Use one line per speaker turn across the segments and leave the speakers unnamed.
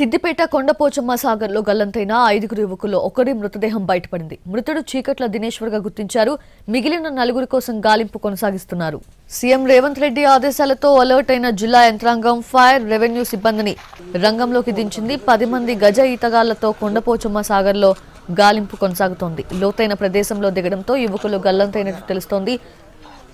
సిద్దిపేట కొండపోచమ్మ సాగర్లో గల్లంతైన ఐదుగురు యువకుల్లో ఒకరి మృతదేహం బయటపడింది. మృతుడు చీకట్ల దినేశ్వర్గా గుర్తించారు. మిగిలిన నలుగురి కోసం గాలింపు కొనసాగిస్తున్నారు. సీఎం రేవంత్ రెడ్డి ఆదేశాలతో అలర్ట్ అయిన జిల్లా యంత్రాంగం ఫైర్ రెవెన్యూ సిబ్బందిని రంగంలోకి దించింది. పది మంది గజ ఈతగాళ్ళతో కొండపోచమ్మ సాగర్లో గాలింపు కొనసాగుతోంది. లోతైన ప్రదేశంలో దిగడంతో యువకులు గల్లంతైనట్టు తెలుస్తోంది.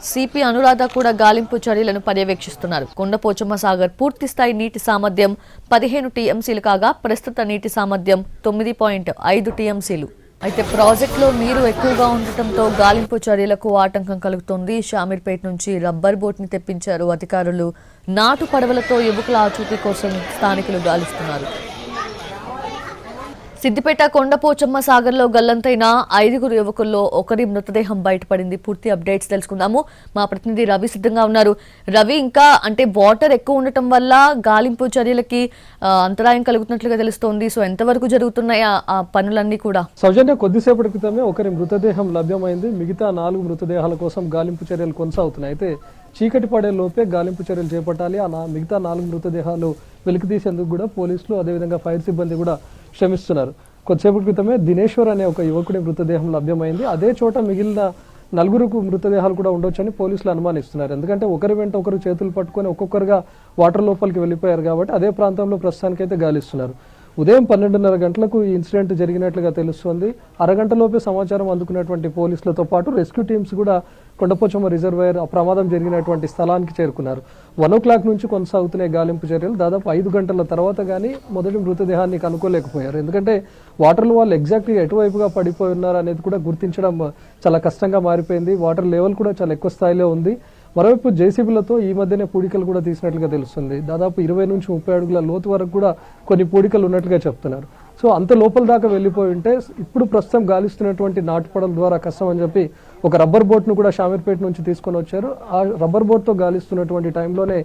సిపి అనురాధ కూడా గాలింపు చర్యలను పర్యవేక్షిస్తున్నారు. కొండపోచమ్మ సాగర్ పూర్తి స్థాయి నీటి సామర్థ్యం పదిహేను టీఎంసీలు కాగా ప్రస్తుత నీటి సామర్థ్యం తొమ్మిది పాయింట్ ఐదు టీఎంసీలు. అయితే ప్రాజెక్టులో నీరు ఎక్కువగా ఉండటంతో గాలింపు చర్యలకు ఆటంకం కలుగుతోంది. షామీర్పేట నుంచి రబ్బర్ బోట్ని తెప్పించారు అధికారులు. నాటు పడవలతో యువకుల ఆచూకీ కోసం స్థానికులు గాలిస్తున్నారు. సిద్దిపేట కొండపోచమ్మ సాగర్లో గల్లంతైన ఐదుగురు యువకుల్లో ఒకరి మృతదేహం బయటపడింది. పూర్తి అప్డేట్స్ తెలుసుకుందాము. మా ప్రతినిధి రవి సిద్ధంగా ఉన్నారు. రవి ఇంకా అంటే వాటర్ ఎక్కువ ఉండటం వల్ల గాలింపు చర్యలకి అంతరాయం కలుగుతున్నట్లుగా తెలుస్తోంది. సో ఎంతవరకు జరుగుతున్నాయి ఆ- పనులన్నీ కూడా?
సౌజన్య కొద్దిసేపటి క్రితమే ఒకరి మృతదేహం లభ్యమైంది. మిగతా నాలుగు మృతదేహాల కోసం గాలింపు చర్యలు కొనసాగుతున్నాయి. అయితే చీకటి పడే లోపే గాలింపు చర్యలు చేపట్టాలి. ఆ మిగతా నాలుగు మృతదేహాలు వెలికి తీసేందుకు కూడా పోలీసులు అదేవిధంగా ఫైర్ సిబ్బంది కూడా శ్రమిస్తున్నారు. కొద్దిసేపటి క్రితమే దినేశ్వర్ అనే ఒక యువకుడి మృతదేహం లభ్యమైంది. అదే చోట మిగిలిన నలుగురుకు మృతదేహాలు కూడా ఉండొచ్చని పోలీసులు అనుమానిస్తున్నారు. ఎందుకంటే ఒకరి వెంట ఒకరు చేతులు పట్టుకొని ఒక్కొక్కరుగా వాటర్ లోపలికి వెళ్ళిపోయారు కాబట్టి అదే ప్రాంతంలో ప్రస్తుతానికైతే గాలిస్తున్నారు. ఉదయం పన్నెండున్నర గంటలకు ఈ ఇన్సిడెంట్ జరిగినట్లుగా తెలుస్తోంది. అరగంటలోపే సమాచారం అందుకున్నటువంటి పోలీసులతో పాటు రెస్క్యూ టీమ్స్ కూడా కొండపోచమ్మ రిజర్వాయర్ ఆ ప్రమాదం జరిగినటువంటి స్థలానికి చేరుకున్నారు. వన్ ఓ క్లాక్ నుంచి కొనసాగుతున్న గాలింపు చర్యలు దాదాపు ఐదు గంటల తర్వాత కానీ మొదటి మృతదేహాన్ని కనుక్కోలేకపోయారు. ఎందుకంటే వాటర్లు వాళ్ళు ఎగ్జాక్ట్గా ఎటువైపుగా పడిపోయి ఉన్నారు అనేది కూడా గుర్తించడం చాలా కష్టంగా మారిపోయింది. వాటర్ లెవెల్ కూడా చాలా ఎక్కువ స్థాయిలో ఉంది. మరోవైపు జేసీబీలతో ఈ మధ్యనే పూడికలు కూడా తీసినట్లుగా తెలుస్తుంది. దాదాపు ఇరవై నుంచి ముప్పై అడుగుల లోతు వరకు కూడా కొన్ని పూడికలు ఉన్నట్లుగా చెప్తున్నారు. సో అంత లోపల దాకా వెళ్ళిపోయి ఉంటే ఇప్పుడు ప్రస్తుతం గాలిస్తున్నటువంటి నాటుపడల ద్వారా కష్టం అని చెప్పి ఒక రబ్బర్ బోట్ను కూడా షామీర్పేట నుంచి తీసుకొని వచ్చారు. ఆ రబ్బర్ బోట్తో గాలిస్తున్నటువంటి టైంలోనే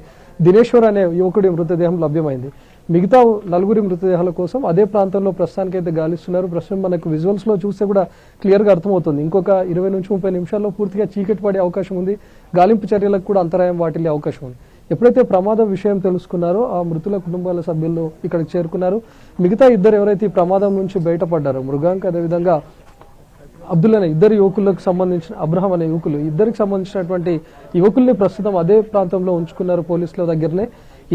దినేశ్వర్ అనే యువకుడి మృతదేహం లభ్యమైంది. మిగతా నలుగురి మృతదేహాల కోసం అదే ప్రాంతంలో ప్రస్తుతానికి అయితే గాలిస్తున్నారు. ప్రస్తుతం మనకు విజువల్స్లో చూస్తే కూడా క్లియర్గా అర్థమవుతుంది. ఇంకొక ఇరవై నుంచి ముప్పై నిమిషాల్లో పూర్తిగా చీకటి పడే అవకాశం ఉంది. గాలింపు చర్యలకు కూడా అంతరాయం వాటిల్లే అవకాశం ఉంది. ఎప్పుడైతే ప్రమాదం విషయం తెలుసుకున్నారో ఆ మృతుల కుటుంబాల సభ్యులు ఇక్కడ చేరుకున్నారు. మిగతా ఇద్దరు ఎవరైతే ఈ ప్రమాదం నుంచి బయటపడ్డారో మృగాంక్ అదేవిధంగా అబ్దుల్ అనే ఇద్దరు యువకులకు సంబంధించిన అబ్రహం అనే యువకులు ఇద్దరికి సంబంధించినటువంటి యువకుల్ని ప్రస్తుతం అదే ప్రాంతంలో ఉంచుకున్నారు పోలీసుల దగ్గరనే.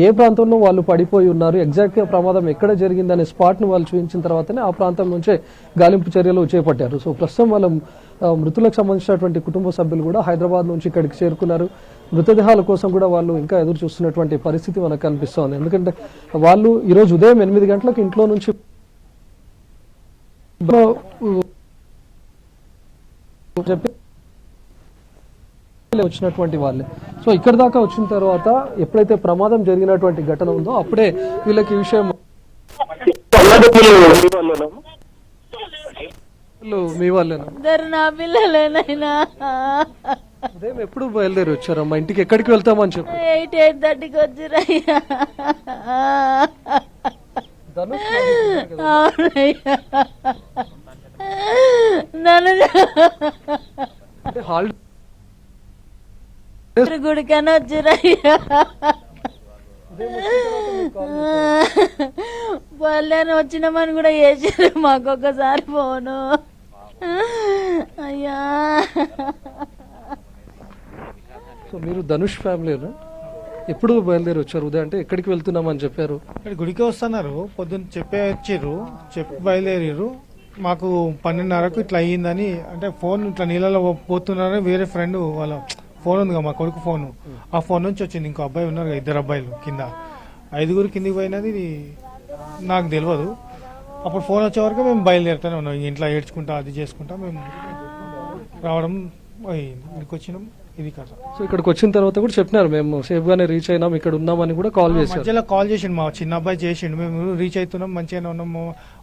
ఏ ప్రాంతంలో వాళ్ళు పడిపోయి ఉన్నారు ఎగ్జాక్ట్గా ప్రమాదం ఎక్కడ జరిగిందనే స్పాట్ను వాళ్ళు చూపించిన తర్వాతనే ఆ ప్రాంతం నుంచే గాలింపు చర్యలు చేపట్టారు. సో ప్రస్తుతం వాళ్ళ మృతులకు సంబంధించినటువంటి కుటుంబ సభ్యులు కూడా హైదరాబాద్ నుంచి ఇక్కడికి చేరుకున్నారు. మృతదేహాల కోసం కూడా వాళ్ళు ఇంకా ఎదురు చూస్తున్నటువంటి పరిస్థితి మనకు కనిపిస్తోంది. ఎందుకంటే వాళ్ళు ఈరోజు ఉదయం ఎనిమిది గంటలకు ఇంట్లో నుంచి చెప్పి వచ్చినటువంటి వాళ్ళే. సో ఇక్కడ దాకా వచ్చిన తర్వాత ఎప్పుడైతే ప్రమాదం జరిగినటువంటి ఘటన ఉందో అప్పుడే వీళ్ళకి ఈ విషయం మీ వాళ్ళేనా? ఉదయం ఎప్పుడు బయలుదేరి వచ్చారమ్మా? ఇంటికి ఎక్కడికి వెళ్తామని చెప్పి.
ఎయిట్ ఎయిట్ థర్టీకి వచ్చిరయ్యా
ధనుష్
అవునయ్యా. నన్ను
అంటే హాలిడే
గుడికని వచ్చిరయ్యా. వాళ్ళని వచ్చినామని కూడా చేసారు మాకు ఒక్కసారి ఫోను. అయ్యా.
సో మీరు ధనుష్ ఫ్యామిలీనా? ఎప్పుడు బయలుదేరి వచ్చారు? ఉదయం అంటే ఎక్కడికి వెళ్తున్నామని చెప్పారు?
ఇక్కడ గుడికి వస్తున్నారు. పొద్దున్న చెప్పే వచ్చిర్రు. చెప్పి బయలుదేరారు మాకు పన్నెండున్నరకు ఇట్లా అయ్యిందని అంటే ఫోన్ ఇట్లా నీళ్ళలో పోతున్నారని వేరే ఫ్రెండ్ వాళ్ళ ఫోన్ ఉంది కదా మా కొడుకు ఫోన్. ఆ ఫోన్ నుంచి వచ్చింది ఇంకో అబ్బాయి ఉన్నారు ఇద్దరు అబ్బాయిలు కింద. ఐదుగురు కిందికి పోయినది నాకు తెలియదు అప్పుడు ఫోన్ వచ్చే వరకు మేము బయలుదేరుతూనే ఉన్నాం. ఇంట్లో ఏడ్చుకుంటా అది చేసుకుంటా మేము రావడం అయ్యింది ఇక్కడికి వచ్చినాం. ఇది కథ.
సో ఇక్కడికి వచ్చిన తర్వాత కూడా చెప్పినారు మేము సేఫ్ గానే రీచ్ అయినాం ఇక్కడ ఉన్నామని కూడా కాల్ చేశారు.
మధ్యలో కాల్ చేసిండు మా చిన్న అబ్బాయి చేసిండు. మేము రీచ్ అవుతున్నాం మంచిగానే ఉన్నాం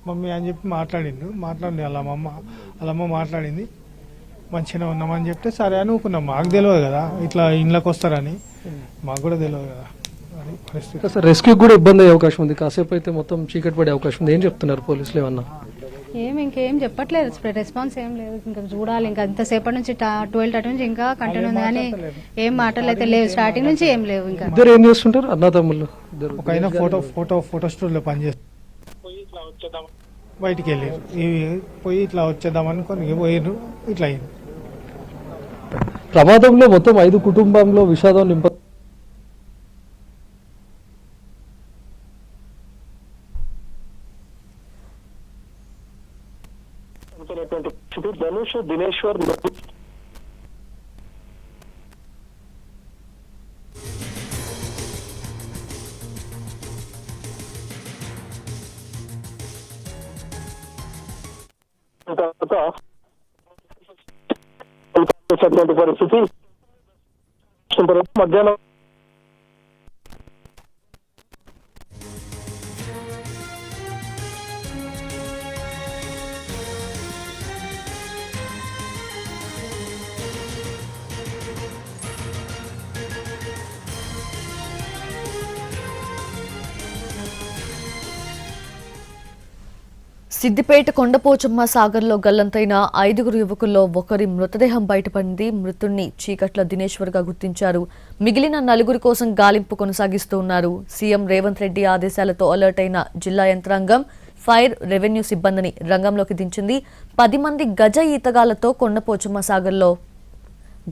మమ్మీ అని చెప్పి మాట్లాడిండు. మాట్లాడింది వాళ్ళ అమ్మ వాళ్ళ అమ్మ మాట్లాడింది. మంచిగానే ఉన్నామని చెప్తే సరే అని ఊకున్నాం మాకు తెలియదు కదా ఇట్లా ఇంట్లోకి వస్తారని. మాకు కూడా తెలియదు కదా అది పరిస్థితి.
సార్ రెస్క్యూ కూడా ఇబ్బంది అయ్యే అవకాశం ఉంది. కాసేపు అయితే మొత్తం చీకటి పడే అవకాశం ఉంది. ఏం చెప్తున్నారు పోలీసులు ఏమన్నా?
ఏం ఇంకేం చెప్పట్లేదు. రెస్పాన్స్ ఏం లేదు. ఇంకా చూడాలి. ఇంకా ఇంతసేపటి నుంచి ట్వెల్వ్ థర్టీ నుంచి ఇంకా కంటిన్యూ ఉంది కానీ ఏం మాటలు అయితే లేవు. స్టార్టింగ్ నుంచి ఏం లేవు ఇంకా.
ఇద్దరు ఏం చేస్తుంటారు? అన్నదమ్ములు ఇద్దరు
ఒక ఆయన ఫోటో ఫోటో ఫోటో స్టూడియోలో పనిచేస్తారు బయటికి వెళ్ళారు. ఇవి పోయి ఇట్లా వచ్చేద్దాం అనుకొని పోయారు ఇట్లా అయింది.
ప్రమాదంలో మొత్తం ఐదు కుటుంబంలో విషాదం నింప
ధనుష్ దినేశ్వర్ తర్వాత వచ్చేటువంటి పరిస్థితి తర్వాత మధ్యాహ్నం
సిద్దిపేట కొండపోచమ్మ సాగర్లో గల్లంతైన ఐదుగురు యువకుల్లో ఒకరి మృతదేహం బయటపడింది. మృతుణ్ణి చీకట్ల దినేశ్వర్గా గుర్తించారు. మిగిలిన నలుగురి కోసం గాలింపు కొనసాగిస్తూ ఉన్నారు. సీఎం రేవంత్ రెడ్డి ఆదేశాలతో అలర్ట్ అయిన జిల్లా యంత్రాంగం ఫైర్ రెవెన్యూ సిబ్బందిని రంగంలోకి దించింది. పది మంది గజ ఈతగాలతో కొండపోచమ్మ సాగర్లో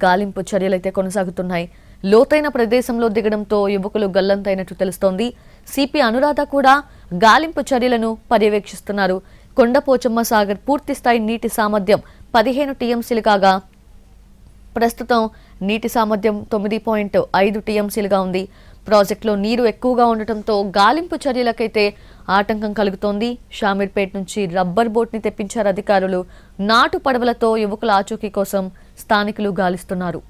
గాలింపు చర్యలైతే కొనసాగుతున్నాయి. లోతైన ప్రదేశంలో దిగడంతో యువకులు గల్లంతైనట్టు తెలుస్తోంది. సిపి అనురాధ కూడా గాలింపు చర్యలను పర్యవేక్షిస్తున్నారు. కొండపోచమ్మ సాగర్ పూర్తి స్థాయి నీటి సామర్థ్యం పదిహేను టీఎంసీలు కాగా ప్రస్తుతం నీటి సామర్థ్యం తొమ్మిది పాయింట్ ఐదు టీఎంసీలుగా ఉంది. ప్రాజెక్టులో నీరు ఎక్కువగా ఉండటంతో గాలింపు చర్యలకైతే ఆటంకం కలుగుతోంది. షామీర్పేట్ నుంచి రబ్బర్ బోట్ని తెప్పించారు అధికారులు. నాటు పడవలతో యువకుల ఆచూకీ కోసం స్థానికులు గాలిస్తున్నారు.